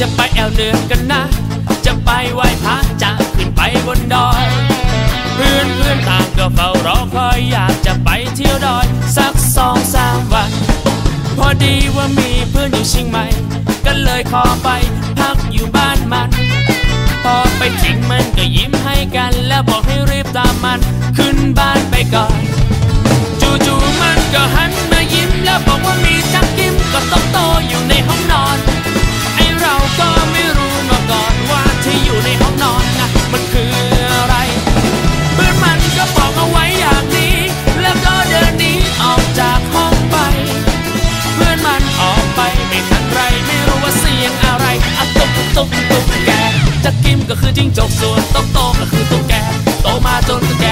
จะไปแอวเหนือกันนะ จะไปไหว้พระจะขึ้นไปบนดอย เพื่อนเพื่อนต่างก็เฝ้ารอคอยอยากจะไปเที่ยวดอย สักสองสามวัน พอดีว่ามีเพื่อนอยู่เชียงใหม่ก็เลยขอไปพักอยู่บ้านมัน พอไปถึงมันก็ยิ้มให้กัน แล้วบอกให้รีบตามมัน ขึ้นบ้านไปก่อน ตุ๊กตุ๊กแกจักกิ้มก็คือจิ้งจกส่วนโตโตก็คือตุ๊กแกโตมาจนตุ๊กแก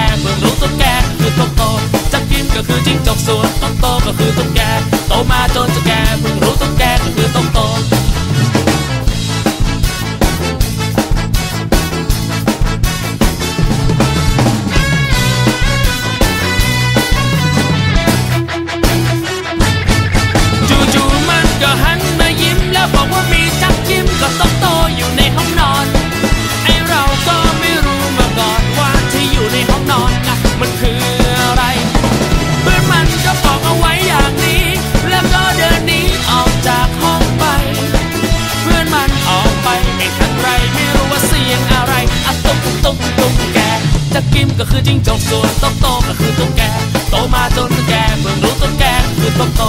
ก็คือจิ้งจกส่วนโตโตก็คือตุ๊กแกโตมาจนตุ๊กแกเพิ่งรู้ตุ๊กแกคือโตโต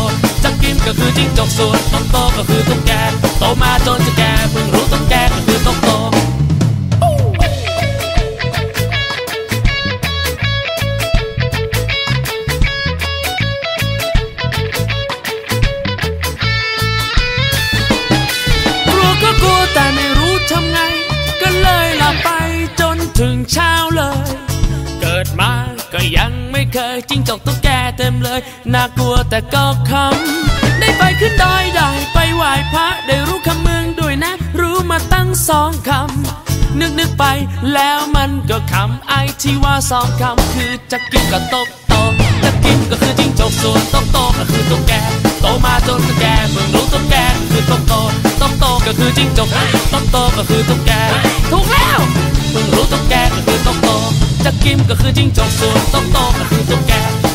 จักกิ้มก็คือจิ้งจกส่วนโตโตก็คือตุ๊กแกโตมาจนตุ๊กแกเพิ่งรู้ตุ๊กแกก็คือโตโตกลัวก็กลัวแต่ไม่รู้ทำไงก็เลยลับไปจนถึงเช้าเลย ยังไม่เคยจิ้งจกตุ๊กแกเต็มเลย น่ากลัวแต่ก็คำได้ไปขึ้นดอยได้ไปไหว้พระได้รู้คำเมืองด้วยนะ รู้มาตั้งสองคำ นึกนึกไปแล้วมันก็คำไอที่ว่าสองคำ คือจะกินก็ตกโตจะกินก็คือจิ้งจกส่วนโตโตก็คือตุ๊กแกโตมาจนตุ๊กแกเพิ่งรู้ตุ๊กแกคือโตโตโตโตก็คือจิ้งจกโตโตก็คือตุ๊กแกถูกแล้วเพิ่งรู้ตุ๊กแกก็คือโตโต จะกิมก็คือจิ้งจกส่วนโตโตก็คือตุ๊กแก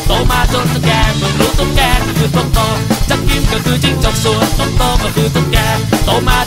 โตมาจนตุ๊กแกเพิ่งรู้ตุ๊กแกก็คือโตโตจักิมก็คือจิ้งจกส่วนโตโตก็คือตุ๊กแกโตมา